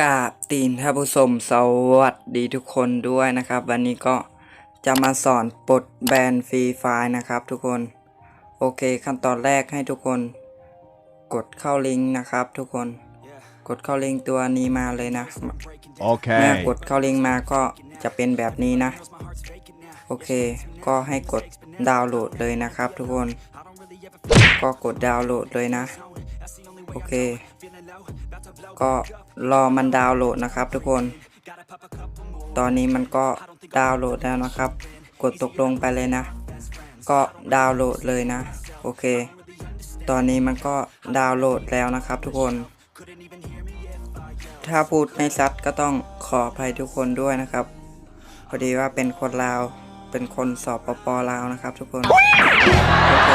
กราบตีนท่านผู้ชมสวัสดีทุกคนด้วยนะครับ วันนี้ก็จะมาสอนปลดแบนฟรีไฟล์นะครับ ทุกคน โอเคขั้นตอนแรกให้ทุกคน กดเข้าลิงก์นะครับ ทุกคนกดเข้าลิงก์ตัวนี้มาเลยนะเมื่อ Okay. กดเข้าลิงก์มาก็จะเป็นแบบนี้นะ โอเค ก็ให้กดดาวน์โหลดเลยนะครับ ทุกคน ก็กดดาวน์โหลดเลยนะ โอเค ก็รอมันดาวน์โหลดนะครับทุกคน ตอนนี้มันก็ดาวน์โหลดแล้วนะครับ กดตกลงไปเลยนะ ก็ดาวน์โหลดเลยนะ โอเค ตอนนี้มันก็ดาวน์โหลดแล้วนะครับทุกคน ถ้าพูดไม่ซัดก็ต้องขออภัยทุกคนด้วยนะครับ พอดีว่าเป็นคนลาว เป็นคนสอบปปลาวนะครับทุกคน โอเค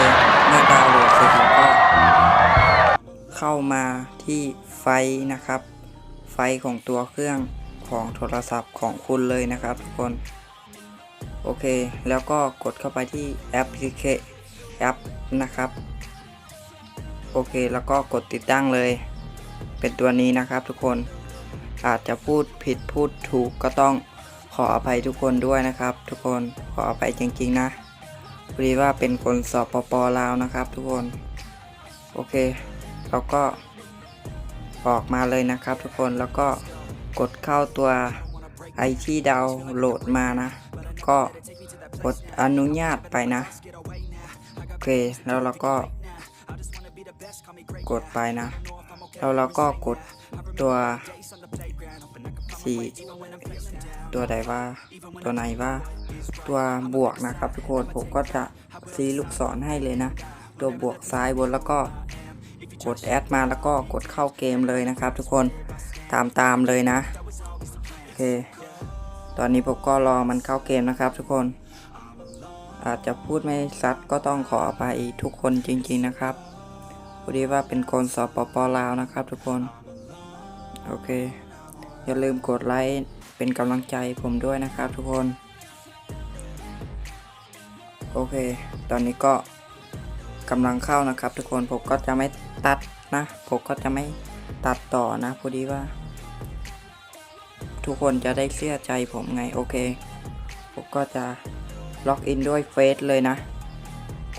ามาที่ไฟนะครับ ไฟของตัวเครื่องของโทรศัพท์ของคุณเลยนะครับทุกคน โอเค แล้วก็กดเข้าไปที่แอปพลิเคแอปนะครับ โอเค แล้วก็กดติดตั้งเลย เป็นตัวนี้นะครับทุกคน อาจจะพูดผิดพูดถูกก็ต้องขออภัยทุกคนด้วยนะครับ ทุกคนขออภัยจริง ๆ นะพอดีว่าเป็นคนสอบปปลาวนะครับ ทุกคน โอเค เราก็ออกมาเลยนะครับ ทุกคนแล้วก็กดเข้าตัวไอที่ดาวน์โหลดมานะ ก็กดอนุญาตไปนะโอเคแล้วเราก็กดไปนะ แล้วเราก็กดตัวสีตัวใดว่า ตัวไหนว่า ตัวบวกนะครับทุกคนผมก็จะซีลูกศรให้เลยนะ ตัวบวกซ้ายบนแล้วก็ กดแอดมาแล้วก็กดเข้าเกมเลยนะครับ ทุกคนตามตามเลยนะโอเค ตอนนี้ผมก็รอมันเข้าเกมนะครับ ทุกคน อาจจะพูดไม่ซัดก็ต้องขออภัยทุกคนจริง ๆนะครับพอดีว่าเป็นคนสปปลาวนะครับ ทุกคนโอเค อย่าลืมกดไลค์เป็นกำลังใจผมด้วยนะครับ ทุกคน โอเค ตอนนี้ก็ กำลังเข้านะครับ ทุกคนผมก็จะไม่ตัดนะผมก็จะไม่ตัดต่อนะพอดีว่า ทุกคนจะได้เชื่อใจผมไงโอเคผมก็จะล็อกอินด้วยเฟซเลยนะ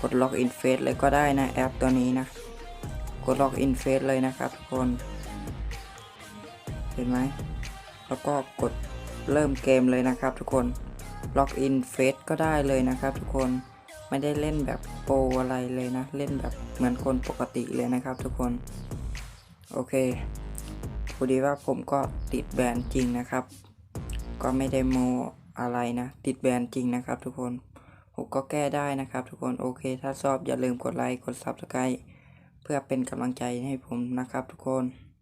กดล็อกอินเฟซเลยก็ได้นะแอปตัวนี้นะ กดล็อกอินเฟซเลยนะครับทุกคน เห็นไหมแล้วก็กดเริ่มเกมเลยนะครับทุกคนล็อกอินเฟซก็ได้เลยนะครับทุกคน ไม่ได้เล่นแบบโปรอะไรเลยนะ เล่นแบบเหมือนคนปกติเลยนะครับทุกคน โอเคพอดีว่าผมก็ติดแบนจริงนะครับ ก็ไม่ได้โมอะไรนะ ติดแบนจริงนะครับ ทุกคนผมก็แก้ได้นะครับ ทุกคนโอเค ถ้าชอบอย่าลืมกดไลค์กด Subscribe เพื่อเป็นกำลังใจให้ผมนะครับทุกคน